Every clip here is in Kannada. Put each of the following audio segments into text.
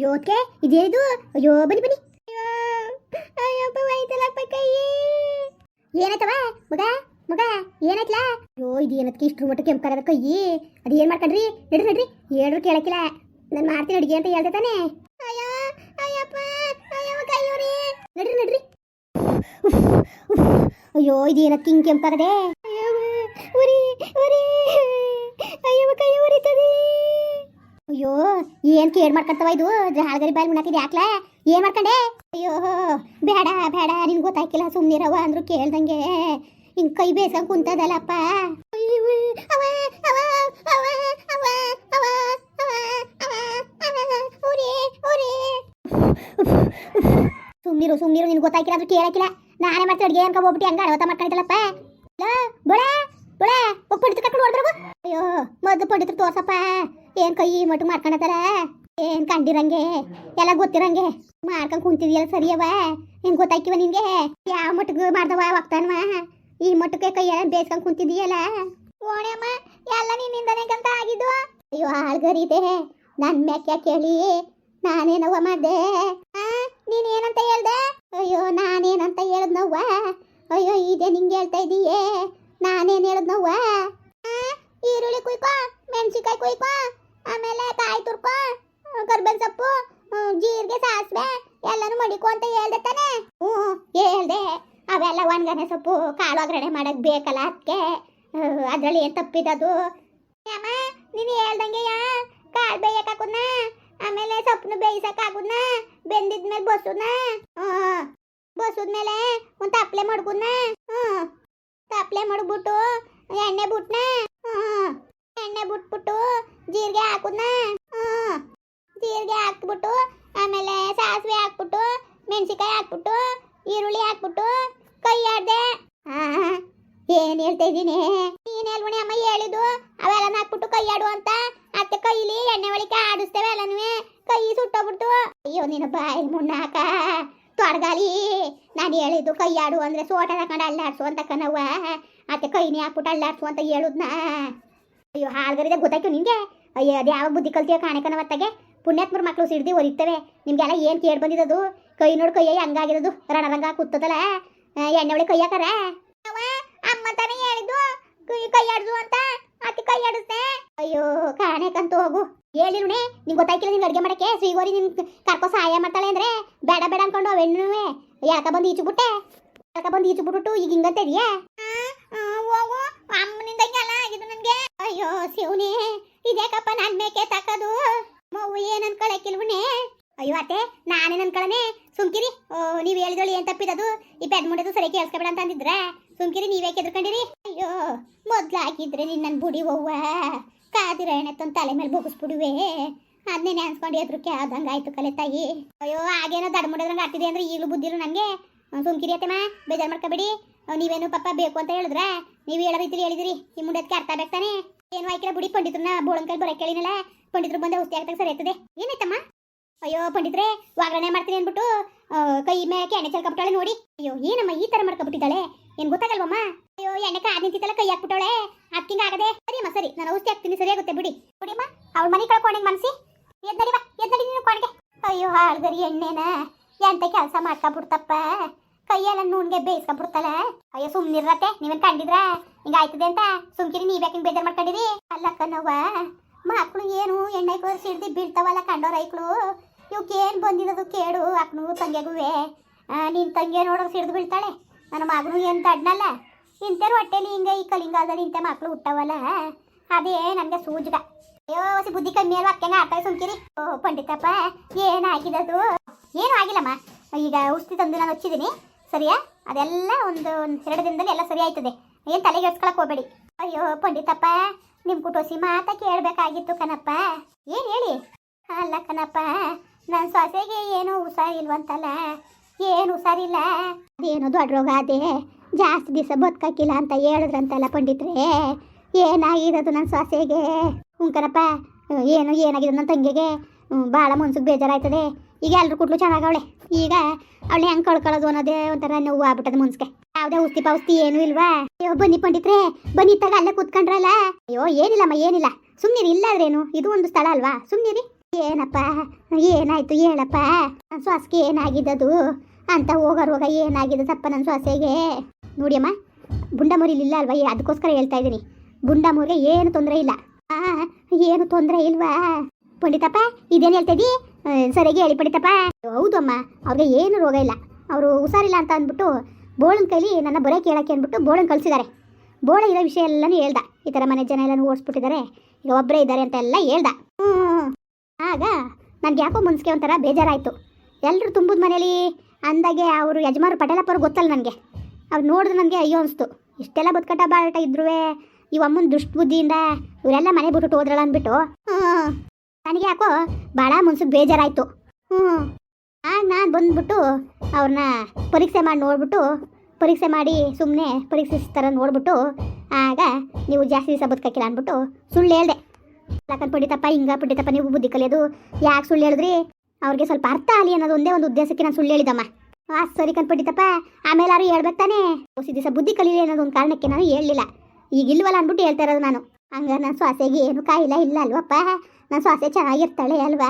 ಅಯ್ಯೋ ಅದಕ್ಕೆ ಇದೇನಿದು? ಅಯ್ಯೋ, ಬನ್ನಿ ಬನ್ನಿ. ಅಯ್ಯಪ್ಪ ವೈತಲಪ್ಪ ಕೈ. ಏನಾಯ್ತವ ಮಗ ಮಗ ಏನಾಯ್ತಲ ಅಯ್ಯೋ ಇದು ಏನಕ್ಕೆ ಇಷ್ಟು ಮಟ್ಟ ಕೆಂಪರದ ಕೈ. ಅದು ಏನು ಮಾಡ್ಕೊಂಡ್ರಿ? ನಡ್ರಿ ನಡ್ರಿ. ಹೇಳ್ರು ಕೇಳಕ್ಕಿಲ್ಲ. ನಾನು ಮಾಡ್ತೀನಿ ಅಡುಗೆ ಅಂತ ಹೇಳ್ದೆ ತಾನೆ. ಅಯ್ಯೋ, ಅಯ್ಯಪ್ಪ, ಅಯ್ಯೋ ಕೈಯೋರಿ ನಡ್ರಿ ನಡ್ರಿ. ಅಯ್ಯೋ ಇದು ಏನಕ್ಕೆ ಹಿಂಗೆ ಕೆಂಪಾಗದೆ ಉರಿ ಉರಿ ಅಯ್ಯೋ ಕೈ ಉರಿತದೆ ಅಯ್ಯೋ, ಏನ್ ಕೇಳ್ ಮಾಡ್ಕೊಂತವ ಇದು? ಜಾಳಗರಿ ಬಾಯಿ ಮುಣಾಕಿದ್ ಯಾಕ್ಲ? ಏನ್ ಮಾಡ್ಕೊಂಡೆ? ಅಯ್ಯೋ, ಬೇಡ ಬೇಡ ನಿನ್ ಗೊತ್ತಾಕಿಲ್ಲ ಸುಮ್ನಿರವ ಅಂದ್ರು ಕೇಳ್ದಂಗೆ. ಹಿಂಗ್ ಕೈ ಬೇಸಂಗ್ ಕುಂತದಲ್ಲಪ್ಪ. ಸುಮ್ನಿರು ಸುಮ್ನಿರು ನಿನ್ ಗೊತ್ತಾಕಿಲ್ಲ ಕೇಳಾಕಿಲ್ಲ ಕೇಳಕ್ಕಿಲ್ಲ. ನಾನೇ ಮತ್ತೆ ಅಡ್ಗೆ ಅನ್ಕೊ ಹೋಗ್ಬಿಟ್ಟು ಹಂಗ ಅಡವತ ಮಾಡ್ಕೊಂಡಿದ್ದಲ್ಲಪ್ಪ. ಬೋಳ ಬೋಳ ಒಬ್ಬ ಪಡಿತ ಕರ್ಕೊಂಡು ಅಯ್ಯೋ, ಮದ್ದು ಪಡಿತ್ರ ತೋರ್ಸಪ್ಪ. ಏನ್ ಕೈ ಮಟ್ಟು ಮಾಡ್ಕೊಂಡತಾರ ಏನ್ ಕಂಡಿರಂಗೆ? ಎಲ್ಲ ಗೊತ್ತಿರಂಗೆ? ಮಾಡ್ಕೊಂಡ್ ಕುಂತಿದ್ಯಲ್ಲ ಸರಿಯವ? ಏನ್ ಗೊತ್ತಾಯ್ಕಿವ ನಿನ್ಗೆ ಯಾವ ಮಟ್ಟಕ್ಕೆ ಮಾಡ್ದವ ಹೋಗ್ತಾನವ ಈ ಮಟ್ಟಕ್ಕೆ ಕೈ ಎಲ್ಲ ಬೇಸ್ಕೊಂಡ್ ಕುಂತಿದೀಯಲ್ಲ? ಓಣೆಮ್ಮ ಎಲ್ಲ ನಿನ್ನಿಂದನೇ ಕಂತ ಆಗಿದ್ದು? ಅಯ್ಯೋ, ಆಳ್ಗರಿದೆ. ನನ್ ಮ್ಯಾಕ್ ಯಾಕೆ ಕೇಳಿ? ನಾನೇನವ ಮಾಡ್ದೆ? ನೀನ್ ಏನಂತ ಹೇಳ್ದೆ ಅಯ್ಯೋ ನಾನೇನಂತ ಹೇಳದ್ನವ್ವ ಅಯ್ಯೋ ಇದೇ ನಿಂಗೆ ಹೇಳ್ತಾ ಇದೀಯೇ ನಾನೇನ್ ಹೇಳದ್ನವ್ವ ಆ, ಈರುಳ್ಳಿ ಕುಯ್ಕೋ ಮೆಣಸಿನ್ಕಾಯಿ ಕುಯ್ಕೋ ಆಮೇಲೆ ಕಾಯಿ ತುರ್ಕೋ ಕರ್ಬೇವಿನ ಸೊಪ್ಪು ಹ್ಮ್, ಜೀರಿಗೆ ಸಾಸಿವೆ ಎಲ್ಲಾನು ಮಡಿಕೋ ಅಂತ ಹೇಳ್ದೆ ತಾನೆ ಹ್ಞೂ ಹೇಳ್ದೆ ಅವೆಲ್ಲ ಒಣಗನೆ ಸೊಪ್ಪು ಕಾಳು ಒಗ್ಗರಣೆ ಮಾಡಕ್ ಬೇಕಲ್ಲ ಅದಕ್ಕೆ ಅದರಲ್ಲಿ ಏನು ತಪ್ಪಿದದು? ಅಮ್ಮ ನೀನು ಯಾ ಕಾಳು ಬೇಯಕ್ ಹಾಕುದ್ನ? ಆಮೇಲೆ ಸೊಪ್ಪನ್ನು ಬೇಯಿಸಕ್ ಹಾಕುದ್ನ ಬೆಂದಿದ್ಮೇಲೆ ಬಸುದ್ನ? ಹ್ಮ್ ಬಸುದ್ಮೇಲೆ ಒಂದ್ ತಪ್ಲೆ ಮಡ್ಗುದ್ನ? ತಪ್ಲೆ ಮಡ್ಬಿಟ್ಟು ಎಣ್ಣೆ ಬಿಟ್ನ? ಎಣ್ಣೆ ಬಿಟ್ಬಿಟ್ಟು ಜೀರಿಗೆ ಹಾಕುದ್ನ? ಹ್ಮ್ ಜೀರಿಗೆ ಹಾಕ್ಬಿಟ್ಟು ಆಮೇಲೆ ಸಾಸಿವೆ ಹಾಕ್ಬಿಟ್ಟು ಮೆಣಸಿಕಾಯಿ ಹಾಕ್ಬಿಟ್ಟು, ಈರುಳ್ಳಿ ಹಾಕ್ಬಿಟ್ಟು ಕೈ ಆಡ್ದೆ ಏನ್ ಹೇಳ್ತಾ ಇದ್ದೀನಿ? ನೀನ್ ಅಲ್ವಣಿ ಅಮ್ಮ, ಹೇಳಿದ್ದು. ಅವೆಲ್ಲ ಹಾಕ್ಬಿಟ್ಟು ಕೈ ಆಡು ಅಂತ. ಅತ್ತೆ ಕೈಲಿ ಎಣ್ಣೆ ಒಳಿಕೆ ಆಡಿಸ್ತೇವೆ ಎಲ್ಲನೂ. ಕೈ ಸುಟ್ಟೋಗ್ಬಿಟ್ಟು ಅಯ್ಯೋ, ನಿನ್ನ ಬಾಯಿ ಮುಣ್ಣಾಕ. ತೊಡಗಾಲಿ. ನಾನು ಹೇಳಿದ್ದು ಕೈ ಆಡು ಅಂದ್ರೆ ಸೋಟ ತಕೊಂಡು ಅಲ್ಲಾಡ್ಸು ಅಂತ ಕಣವ್ವ. ಅತ್ತೆ ಕೈನೇ ಹಾಕ್ಬಿಟ್ಟು ಅಲ್ಲಾಡ್ಸು ಅಂತ ಹೇಳುದ್ನ. ಅಯ್ಯೋ, ಹಾಲ್ಗರಿದೆ ಗೊತ್ತಾಯ್ತು ನಿಂಗೆ? ಅಯ್ಯೋ, ಅದು ಯಾವ ಬುದ್ಧಿ ಕಲ್ತೀಯ ಕಾಣಕನ ಒತ್ತಾಗೆ ಪುಣ್ಯಾತ್ಮರ ಮಕ್ಕಳು ಸಿಡ್ದಿ ಒರಿತವೆ. ನಿಮ್ಗೆಲ್ಲ ಏನ್ ಕೇಳಿ ಬಂದಿರೋದು ಕೈ ನೋಡು ಕೈಯ ಹಂಗಾಗಿರೋದು ರಣರಂಗ ಕೂತದಲ್ಲ. ಎಣ್ಣೆ ಒಳಗೆ ಕೈ ಹಾಕಾರ ಅಮ್ಮ ತಾನೇ ಹೇಳಿದ್ದು ಕೈ ಆಡ್ಸು ಅಂತ. ಅತಿ ಕೈ ಅಯ್ಯೋ ಕಾಣಕಂತ ಹೋಗು. ಹೇಳಿರುಣೆ ನಿಂಗೆ ಗೊತ್ತಾಯ್ಕಿಲ್ಲ ನಿಂಗೆ ಅಡುಗೆ ಮಾಡಕ್ಕೆ? ಶ್ರೀಗೋರಿ ನಿನ್ ಕರ್ಕೊ ಸಹಾಯ ಮಾಡ್ತಾಳೆ ಅಂದ್ರೆ ಬೇಡ ಬೇಡ ಅನ್ಕೊಂಡು ಅವೆಣ್ಣುವೆ ಯಾಕ ಬಂದು ಈಚು ಬಿಟ್ಟೆ ಯಾಕ ಬಂದು ಈಚು ಬಿಟ್ಬಿಟ್ಟು ಈಗ ಹಿಂಗಂತ ಇದೆಯಾ? ಹೋಗು. ಅಮ್ಮನಿಂದ ಹಿಂಗೆಲ್ಲ ಆಗಿದ್ದು ನನಗೆ. ಅಯ್ಯೋ ಶಿವನೇ ಇದೇಕಪ್ಪ ನನ್ನ ಮೇಕೆ ತಕ್ಕದು ಮಗು ಏನು ಅನ್ಕೊಳಕಿಲ್ವನೇ ಅಯ್ಯೋ ಅತ್ತೆ ನಾನೇನ್ ಅನ್ಕೊಳನೆ? ಸುಮ್ಕಿರಿ. ನೀವ್ ಹೇಳಿದಳು ಏನ್ ತಪ್ಪಿದದು? ಈ ಬೆಡ್ ಮುಂಡದು ಸರಿ ಕೇಳಿಸ್ಕೊಬೇಡ ಅಂತ ಅಂದಿದ್ರ? ಸುಮ್ಕಿರಿ, ನೀವೇ ಕೆದ್ಕೊಂಡಿರಿ ಅಯ್ಯೋ ಮೊದ್ಲು ಹಾಕಿದ್ರೆ ನಿನ್ನ ನನ್ ಬುಡಿ ಹೋವ ಕಾದಿರ ಎಣ್ಣೆತ್ತೊಂದು ತಲೆ ಮೇಲೆ ಬೊಗಿಸ್ಬಿಡುವೆ. ಅದನ್ನೇ ನೆನ್ಸ್ಕೊಂಡು ಎದ್ರಕ್ಕೆ ಆದಂಗಾಯ್ತು ಕಲೆ ತಾಯಿ. ಅಯ್ಯೋ ಆಗೇನೋ ದಡ್ ಮುಡಿದ್ರಂಗೆ ಆಗ್ತಿದೆ ಅಂದ್ರೆ ಈಗಲೂ ಬುದ್ಧಿರು ನಂಗೆ ಸುಮ್ಕಿರಿ ಅತ್ತೆಮ್ಮ, ಬೇಜಾರು ಮಾಡ್ಕೋಬೇಡಿ. ನೀವೇನು ಪಾಪ ಬೇಕು ಅಂತ ಹೇಳಿದ್ರ? ನೀವು ಹೇಳೋ ರೀತಿ ಹೇಳಿದಿರಿ. ಈ ಮುಂಡದಕ್ಕೆ ಅರ್ಥ ಆಗ್ಬೇಕು ತಾನೆ ಏನು ಆಯ್ಕೆ ಬುಡಿ ಪಂಡಿತ್ರನ ಬೋಳಂಕಲ್ ಬರಕ್ಕೆ ಹೇಳಿನಲ್ಲ ಪಂಡಿತರು ಬಂದ ಔಷಧಿ ಆಗ್ತಕ್ಕೆ ಸರಿ ಇರ್ತದೆ ಏನಾಯ್ತಮ್ಮ? ಅಯ್ಯೋ, ಪಂಡಿತ್ರೆ, ವಾಗ್ರಣೆ ಮಾಡ್ತೀನಿ ಅಂದ್ಬಿಟ್ಟು ಕೈ ಮೇಲೆ ಎಣ್ಣೆ ಚೆಲ್ಕೊಬಿಟ್ಟಾಳೆ ನೋಡಿ. ಅಯ್ಯೋ, ಏನಮ್ಮ ಈ ತರ ಮಾಡ್ಕೊಬಿಟ್ಟಿದ್ದಾಳೆ ಏನ್ ಗೊತ್ತಾಗಲ್ವಮ್ಮ? ಅಯ್ಯೋ ಎಣ್ಣೆ ಕಾದ್ ನಿಂತಿತ್ತಲ್ಲ, ಕೈ ಹಾಕ್ಬಿಟ್ಟಾಳೆ ಹಾಕಿಂಗ್ ಆಗದೆ. ಸರಿಯಮ್ಮ, ಸರಿ, ನಾನು ಔಷಧಿ ಹಾಕ್ತೀನಿ ಸರಿಯಾಗುತ್ತೆ ಬಿಡಿ. ಬಿಡಿಮ್ಮ ಅವಳ ಮನೆ ಕಳ್ಕೊಂಡೆ ಮನ್ಸಿ? ಎದ್ದಡಿ ಬಾ ನೀನು ಅಯ್ಯೋ ಹಾಳ್ಗರಿ ಎಣ್ಣೆನ. ಎಂತ ಕೆಲಸ ಮಾಡ್ಕೊಬಿಡ್ತಪ್ಪ ಕೈಯೆಲ್ಲ ನೂನ್ಗೆ ಬೇಯಿಸ್ಕೊಬಿಡ್ತಲ್ಲ ಅಯ್ಯೋ ಸುಮ್ನಿರತ್ತೆ ನೀವೇನ್ ಕಂಡಿದ್ರ ಹಿಂಗ ಆಯ್ತದೆ ಅಂತ? ಸುಮ್ಕಿರಿ, ನೀವ್ ಯಾಕೆ ಬೇಜಾರ್ ಮಾಡ್ಕೊಂಡಿರಿ? ಅಲ್ಲಕ್ಕನವ್ವ ಮಕ್ಕಳು ಏನು ಎಣ್ಣೆ ಸಿಡ್ದು ಬೀಳ್ತಾವಲ್ಲ ಕಂಡೋರ್ ಐಕ್ಳು ಇವಕ್ಕೆ ಏನ್ ಬಂದಿರೋದು ಕೇಡು ಅಕ್ಕನು ತಂಗೆಗುವೆ. ನಿನ್ ತಂಗಿ ನೋಡೋಕೆ ಸಿಡ್ದು ಬೀಳ್ತಾಳೆ? ನನ್ನ ಮಗನು ಏನು ದಡ್ನಲ್ಲ? ಇಂಥವ್ರ ಹೊಟ್ಟೆಲಿ ಹಿಂಗೆ ಈ ಕಲಿಂಗಾಲದಲ್ಲಿ ಇಂಥ ಮಕ್ಕಳು ಹುಟ್ಟವಲ್ಲ? ಅದೇ ನನಗೆ ಸೂಜ್ಗ. ಅಯ್ಯೋ, ಹೊಸಿ ಬುದ್ಧಿ ಕಮ್ಮಿ ಅಲ್ವಾ? ಅಕ್ಕಂಗ ಆಡ್ತಾಳೆ ಸುಮ್ಕಿರಿ. ಓ, ಪಂಡಿತಪ್ಪ ಏನಾಗಿದದು ಏನೂ ಆಗಿಲ್ಲಮ್ಮ. ಈಗ ಔಷಧಿ ತಂದು ನಾನು ಹಚ್ಚಿದ್ದೀನಿ ಸರಿಯಾ? ಅದೆಲ್ಲ ಒಂದು ಒಂದ್ ಎರಡು ದಿನದಲ್ಲಿ ಎಲ್ಲ ಸರಿ ಆಯ್ತದೆ. ಏನು ತಲೆಗೆ ಎಡ್ಸ್ಕೊಳಕ್ಕೆ ಹೋಗಬೇಡಿ. ಅಯ್ಯೋ, ಪಂಡಿತಪ್ಪ ನಿಮ್ಮ ಕುಟುಸಿ ಮಾತ ಕೇಳಬೇಕಾಗಿತ್ತು ಕಣಪ್ಪ. ಏನು ಹೇಳಿ? ಅಲ್ಲ ಕಣಪ್ಪ ನನ್ನ ಸೊಸೆಗೆ ಏನೋ ಹುಷಾರಿಲ್ವಂತಲ್ಲ? ಏನು ಹುಷಾರಿಲ್ಲ? ಅದೇನೋ ದೊಡ್ಡ ರೋಗ ಅದೇ? ಜಾಸ್ತಿ ದಿವಸ ಬದುಕಕ್ಕಿಲ್ಲ ಅಂತ ಹೇಳಿದ್ರಂತಲ್ಲ ಪಂಡಿತ್ರೆ. ಏನಾಗಿರೋದು ನನ್ನ ಸೊಸೆಗೆ? ಹ್ಞೂ ಕಣಪ್ಪ. ಏನು ಏನಾಗಿದೆ ನನ್ನ ತಂಗಿಗೆ? ಭಾಳ ಮನ್ಸಿಗೆ ಬೇಜಾರಾಯ್ತದೆ. ಈಗ ಎಲ್ಲರೂ ಕುಟ್ಲು ಚೆನ್ನಾಗವಳೆ ಈಗ ಅವಳು ಹೆಂಗೆ ಕಳ್ಕೊಳ್ಳೋದು ಅನ್ನೋದೇ ಒಂಥರ ನೋವು ಆಗ್ಬಿಟ್ಟದ ಮನ್ಸಿಗೆ. ಯಾವುದೇ ಔಷಧಿ ಪೌಷ್ಟಿ ಏನು ಇಲ್ವಾ? ಅಯ್ಯೋ, ಬನ್ನಿ ಪಂಡಿತ್ರೆ. ಬನ್ನಿ ಇತ್ತಾಗ ಅಲ್ಲೇ ಕೂತ್ಕೊಂಡ್ರಲ್ಲ? ಅಯ್ಯೋ, ಏನಿಲ್ಲಮ್ಮ, ಏನಿಲ್ಲ. ಸುಮ್ಮನಿರಿ ಇಲ್ಲಾದ್ರೇನು? ಇದು ಒಂದು ಸ್ಥಳ ಅಲ್ವಾ? ಸುಮ್ಮನಿರಿ ಏನಪ್ಪ? ಏನಾಯ್ತು ಹೇಳಪ್ಪ? ನನ್ನ ಶ್ವಾಸಕ್ಕೆ ಏನಾಗಿದ್ದದು? ಅಂತ ಹೋಗೋ ರೋಗ ಏನಾಗಿದೆ ತಪ್ಪ ನನ್ನ ಶ್ವಾಸೆಗೆ? ನೋಡಿಯಮ್ಮ ಬುಂಡಮೂರಿಲಿ ಇಲ್ಲ ಅಲ್ವಾ ಅದಕ್ಕೋಸ್ಕರ ಹೇಳ್ತಾ ಇದ್ದೀನಿ. ಬುಂಡಮೂರಿಗೆ ಏನು ತೊಂದರೆ ಇಲ್ಲ. ಆ, ಏನು ತೊಂದರೆ ಇಲ್ವಾ? ಪಂಡಿತಪ್ಪ, ಇದೇನು ಹೇಳ್ತಾ ಇದ್ದೀ? ಸರಿಯಾಗಿ ಹೇಳಿ ಪಂಡಿತಪ್ಪ. ಹೌದಮ್ಮ, ಅವ್ರಿಗೆ ಏನು ರೋಗ ಇಲ್ಲ. ಅವರು ಹುಷಾರಿಲ್ಲ ಅಂತ ಅಂದ್ಬಿಟ್ಟು ಬೋಳನ್ ಕೈಲಿ ನನ್ನ ಬರೆ ಕೇಳಕ್ಕೆ ಅಂದ್ಬಿಟ್ಟು ಬೋಳನ್ ಕಳಿಸಿದ್ದಾರೆ. ಬೋಳ ಇರೋ ವಿಷಯ ಎಲ್ಲನೂ ಹೇಳ್ದ. ಈ ಥರ ಮನೆ ಜನ ಎಲ್ಲನೂ ಓಡಿಸ್ಬಿಟ್ಟಿದ್ದಾರೆ. ಈಗ ಒಬ್ಬರೇ ಇದ್ದಾರೆ ಅಂತ ಎಲ್ಲ ಹೇಳ್ದ ಆಗ ನನಗೆ ಯಾಕೋ ಮನ್ಸಿಗೆ ಒಂಥರ ಬೇಜಾರಾಯಿತು. ಎಲ್ಲರೂ ತುಂಬಿದ ಮನೇಲಿ ಅಂದಾಗೆ ಅವರು ಯಜಮಾನರು ಪಟೇಲಪ್ಪರು ಗೊತ್ತಲ್ಲ ನನಗೆ. ಅವ್ರು ನೋಡಿದ್ರೆ ನನಗೆ ಅಯ್ಯೋ ಅನಿಸ್ತು. ಇಷ್ಟೆಲ್ಲ ಬದುಕಟ್ಟ ಬಾಳಟ ಇದ್ರೂ ಇವ ಅಮ್ಮನ ದುಷ್ಟ ಬುದ್ಧಿಯಿಂದ ಇವರೆಲ್ಲ ಮನೆ ಬಿಟ್ಟು ಹೋದ್ರಲ್ಲ ಅಂದ್ಬಿಟ್ಟು ನನಗೆ ಯಾಕೋ ಭಾಳ ಮುನ್ಸಿಗೆ ಬೇಜಾರಾಯಿತು. ಹ್ಞೂ ಆಗ ನಾನು ಬಂದ್ಬಿಟ್ಟು ಅವ್ರನ್ನ ಪರೀಕ್ಷೆ ಮಾಡಿ ನೋಡ್ಬಿಟ್ಟು, ಪರೀಕ್ಷೆ ಮಾಡಿ ಸುಮ್ಮನೆ ಪರೀಕ್ಷಿಸ್ತಾರ ನೋಡ್ಬಿಟ್ಟು, ಆಗ ನೀವು ಜಾಸ್ತಿ ದಿವಸ ಬದುಕಕ್ಕಿಲ್ಲ ಅಂದ್ಬಿಟ್ಟು ಸುಳ್ಳು ಹೇಳ್ದೆ. ಯಾಕಂತ ಪಡಿತಪ್ಪ, ಹಿಂಗ ಪಡಿತಪ್ಪ, ನೀವು ಬುದ್ಧಿ ಕಲಿಯೋದು ಯಾಕೆ ಸುಳ್ಳು ಹೇಳಿದ್ರಿ? ಅವ್ರಿಗೆ ಸ್ವಲ್ಪ ಅರ್ಥ ಆಗಲಿ ಅನ್ನೋದು ಒಂದೇ ಒಂದು ಉದ್ದೇಶಕ್ಕೆ ನಾನು ಸುಳ್ಳು ಹೇಳಿದಮ್ಮ ಆ, ಸರಿ ಕಂದ್ಬಿಟ್ಟಿತ್ತಪ್ಪ ಆಮೇಲೆ ಯಾರು ಹೇಳ್ಬೇಕು ತಾನೇ? ಹೊಸ ದಿವಸ ಬುದ್ಧಿ ಕಲೀಲಿ ಅನ್ನೋದು ಒಂದು ಕಾರಣಕ್ಕೆ ನಾನು ಹೇಳಲಿಲ್ಲ. ಈಗ ಇಲ್ವಲ್ಲ ಅಂದ್ಬಿಟ್ಟು ಹೇಳ್ತಾ ಇರೋದು ನಾನು. ಹಂಗ ನನ್ನ ಶ್ವಾಸೆಗೆ ಏನು ಕಾಯಿಲ್ಲ ಇಲ್ಲ ಅಲ್ವಪ್ಪ? ನನ್ನ ಶ್ವಾಸೆ ಚೆನ್ನಾಗಿರ್ತಾಳೆ ಅಲ್ವಾ?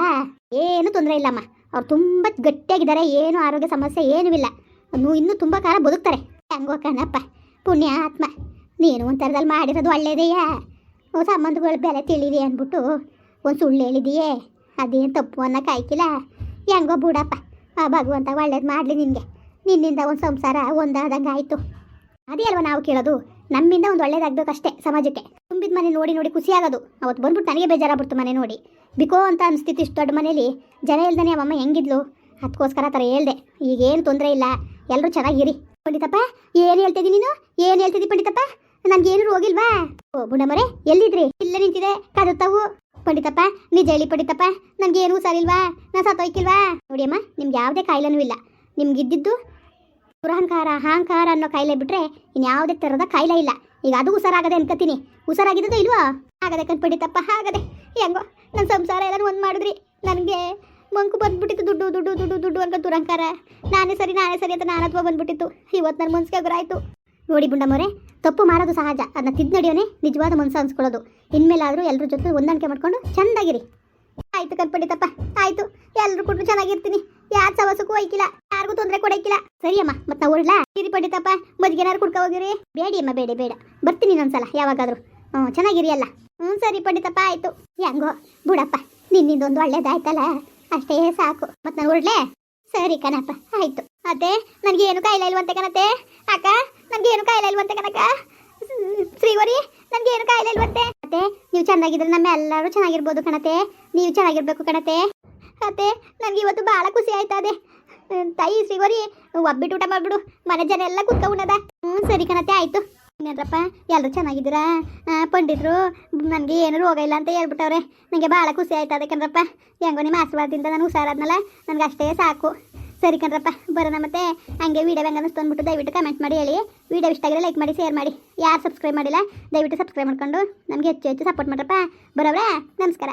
ಏನು ತೊಂದರೆ ಇಲ್ಲಮ್ಮ. ಅವ್ರು ತುಂಬ ಗಟ್ಟಿಯಾಗಿದ್ದಾರೆ, ಏನು ಆರೋಗ್ಯ ಸಮಸ್ಯೆ ಏನೂ ಇಲ್ಲ. ಇನ್ನೂ ತುಂಬ ಕಾಲ ಬದುಕ್ತಾರೆ. ಹಂಗೋ ಕಣಪ್ಪ ಪುಣ್ಯ ಆತ್ಮ ನೀನು ಒಂಥರದಲ್ಲಿ ಮಾಡಿರೋದು ಒಳ್ಳೇದೆಯಾ? ಸಂಬಂಧಗಳ ಬೆಲೆ ತಿಳಿರಿ ಅಂದ್ಬಿಟ್ಟು ಒಂದು ಸುಳ್ಳು ಹೇಳಿದೆಯೇ? ಅದೇನು ತಪ್ಪು ಅನ್ನೋ ಕಾಯ್ಕಿಲ್ಲ ಹೆಂಗೋ ಬಿಡಪ್ಪ, ಆ ಭಗವಂತ ಒಳ್ಳೇದು ಮಾಡಲಿ ನಿನಗೆ. ನಿನ್ನಿಂದ ಒಂದು ಸಂಸಾರ ಒಂದಾದಂಗೆ ಆಯಿತು. ಅದೇ ಅಲ್ವ ನಾವು ಕೇಳೋದು? ನಮ್ಮಿಂದ ಒಂದು ಒಳ್ಳೇದಾಗಬೇಕಷ್ಟೇ ಸಮಾಜಕ್ಕೆ. ತುಂಬಿದ ಮನೆ ನೋಡಿ ನೋಡಿ ಖುಷಿ ಆಗೋದು. ಅವತ್ತು ಬಂದ್ಬಿಟ್ಟು ನನಗೆ ಬೇಜಾರಾಗ್ಬಿಡ್ತು ಮನೆ ನೋಡಿ. ಬಿಕೋ ಅಂತ ಅನಿಸ್ತಿತ್ತು ಇಷ್ಟು ದೊಡ್ಡ ಮನೇಲಿ. ಜನ ಇಲ್ದಾನೆ ಅವಮ್ಮ ಹೆಂಗಿದ್ಲು? ಅದಕ್ಕೋಸ್ಕರ ಥರ ಹೇಳ್ದೆ. ಈಗೇನು ತೊಂದರೆ ಇಲ್ಲ. ಎಲ್ಲರೂ ಚೆನ್ನಾಗಿರಿ. ಪಂಡಿತಪ್ಪ, ಏನು ಹೇಳ್ತಿದ್ದೀನಿ ನೀನು? ಏನು ಹೇಳ್ತಿದ್ದಿ ಪಂಡಿತಪ್ಪ? ನನಗೇನು ಹೋಗಿಲ್ವಾ ಓ, ಬುಡಮರೆ, ಎಲ್ಲಿದ್ರಿ? ಇಲ್ಲ ನಿಂತಿದೆ. ಕದತ್ತವು ಪಂಡಿತಪ್ಪ ನಿಜ ಹೇಳಿ ಪಂಡಿತಪ್ಪ ನನ್ಗೇನು ಸರಿಲ್ವಾ ನಾ ಸತ್ತೋಯ್ಕಿಲ್ವಾ? ನೋಡಿಯಮ್ಮ ನಿಮ್ಗೆ ಯಾವುದೇ ಕಾಯಿಲೆನೂ ಇಲ್ಲ. ನಿಮ್ಗೆ ಇದ್ದಿದ್ದು ದುರಹಂಕಾರ, ಅಹಂಕಾರ ಅನ್ನೋ ಕಾಯಿಲೆ ಬಿಟ್ರೆ ಇನ್ಯಾವುದೇ ಥರದ ಕಾಯಿಲೆ ಇಲ್ಲ. ಈಗ ಅದು ಹುಷಾರಾಗದೆ ಅನ್ಕೋತೀನಿ ಹುಷಾರಾಗಿದ್ದೋ ಇಲ್ವಾ? ಆಗದೆ ಕಣ್ಪಡಿತಪ್ಪ ಆಗದೆ. ಹೆಂಗೋ ನನ್ನ ಸಂಸಾರ ಎಲ್ಲರೂ ಒಂದು ಮಾಡಿದ್ರಿ. ನನಗೆ ಮಂಕು ಬಂದ್ಬಿಟ್ಟಿತ್ತು, ದುಡ್ಡು ದುಡ್ಡು ದುಡ್ಡು ದುಡ್ಡು ಅಂತ ದುರಹಂಕಾರ. ನಾನೇ ಸರಿ ನಾನೇ ಸರಿ ಅಂತ ನಾನತ್ವ ಬಂದ್ಬಿಟ್ಟಿತ್ತು. ಇವತ್ತು ನನ್ನ ಮನ್ಸಿಗೆ ಗುರಾಯ್ತು ನೋಡಿ ಬುಂಡಮ್ಮವ್ರೆ ತಪ್ಪು ಮಾಡೋದು ಸಹಜ. ಅದನ್ನ ತಿದ್ದು ನಡೆಯೋನೆ ನಿಜವಾದ ಮನಸ್ಸು ಅನ್ಸ್ಕೊಳ್ಳೋದು. ಇನ್ಮೇಲಾದರೂ ಎಲ್ಲರ ಜೊತೆ ಹೊಂದಾಣಿಕೆ ಮಾಡ್ಕೊಂಡು ಚೆಂದಾಗಿರಿ. ಆಯ್ತು ಕಲ್ಪಂಡಿತಪ್ಪ ಆಯ್ತು. ಎಲ್ಲರೂ ಕೊಟ್ಟು ಚೆನ್ನಾಗಿರ್ತೀನಿ. ಯಾರು ಸವಸಕ್ಕೂ ಹೋಯ್ಕಿಲ್ಲ, ಯಾರಿಗೂ ತೊಂದರೆ ಕೊಡಕ್ಕಿಲ್ಲ ಸರಿಯಮ್ಮ ಮತ್ತೆ ನಾವು ಹೊರಡ್ಲಾ ಇರಿ ಪಂಡಿತಪ್ಪ ಏನಾದ್ರು ಕುಡ್ಕೊ ಹೋಗಿರಿ? ಬೇಡಿ ಅಮ್ಮ, ಬೇಡ ಬೇಡ. ಬರ್ತೀನಿ ಇನ್ನೊಂದ್ಸಲ, ಯಾವಾಗಾದ್ರೂ. ಹ್ಞೂ ಚೆನ್ನಾಗಿರಿ ಅಲ್ಲ ಹ್ಞೂ ಸರಿ ಪಂಡಿತಪ್ಪ, ಆಯ್ತು. ಹೆಂಗೋ, ಬಿಡಪ್ಪ, ನಿನ್ನಿಂದೊಂದು ಒಳ್ಳೇದಾಯ್ತಲ್ಲ? ಅಷ್ಟೇ ಸಾಕು. ಮತ್ತೆ ನಾನು ಹೊರಡ್ಲೆ ಸರಿ ಕಣಪ್ಪ, ಆಯ್ತು. ಅದೇ ನನಗೆ ಏನು ಕಾಯಿಲೆ ಇಲ್ವಂತೆ ಕಣತೆ? ಅಕ್ಕ ನನಗೆ ಏನು ಕಾಯಿಲೆ ಇಲ್ವಂತೆ ಕನಕ? ಶ್ರೀವರಿ ನನಗೆ ಏನು ಕಾಯಿಲೆ ಇಲ್ವಂತೆ ಅತ್ತೆ, ನೀವು ಚೆನ್ನಾಗಿದ್ರೆ ನಮ್ಮ ಎಲ್ಲರೂ ಚೆನ್ನಾಗಿರ್ಬೋದು ಕಣತೆ. ನೀವು ಚೆನ್ನಾಗಿರ್ಬೇಕು ಕಣತೆ. ಮತ್ತೆ ನನಗೆ ಇವತ್ತು ಭಾಳ ಖುಷಿ ಆಯ್ತದೆ. ತಾಯಿ ಶ್ರೀವರಿ ಒಬ್ಬಿಟ್ಟು ಊಟ ಮಾಡ್ಬಿಡು. ಮನೆ ಜನ ಎಲ್ಲ ಕುತ್ತ ಉಣ್ಣದ. ಹ್ಞೂ ಸರಿ ಕಣತೆ, ಆಯ್ತು. ಇನ್ನೇನ್ರಪ್ಪ, ಎಲ್ಲರೂ ಚೆನ್ನಾಗಿದ್ದೀರಾ? ಪಂಡಿತರು, ನನಗೆ ಏನು ರೋಗ ಇಲ್ಲ ಅಂತ ಹೇಳ್ಬಿಟ್ಟವ್ರೆ. ನನಗೆ ಭಾಳ ಖುಷಿ ಆಯ್ತದೆ ಕಣ್ರಪ್ಪ. ಹೆಂಗೋ ನಿಮ್ಮ ಆಶೀರ್ವಾದದಿಂದ ನಾನು ಹುಷಾರಾದ್ನಲ್ಲ. ನನಗೆ ಅಷ್ಟೇ ಸಾಕು. ಸರಿ ಕಣ್ರಪ್ಪ, ಬರೋಣ ಮತ್ತೆ. ಹಂಗೆ ವೀಡಿಯೋ ಹೆಂಗೆ ಅನ್ನಿಸ್ತು ಅಂದ್ಬಿಟ್ಟು ದಯವಿಟ್ಟು ಕಮೆಂಟ್ ಮಾಡಿ ಹೇಳಿ. ವೀಡಿಯೋ ಇಷ್ಟ ಆಗಿದ್ರೆ ಲೈಕ್ ಮಾಡಿ ಶೇರ್ ಮಾಡಿ. ಯಾರು ಸಬ್ಸ್ಕ್ರೈಬ್ ಮಾಡಿಲ್ಲ, ದಯವಿಟ್ಟು ಸಬ್ಸ್ಕ್ರೈಬ್ ಮಾಡ್ಕೊಂಡು ನಮಗೆ ಹೆಚ್ಚು ಹೆಚ್ಚು ಸಪೋರ್ಟ್ ಮಾಡ್ರಪ್ಪ. ಬರೋವ್ರಾ, ನಮಸ್ಕಾರ.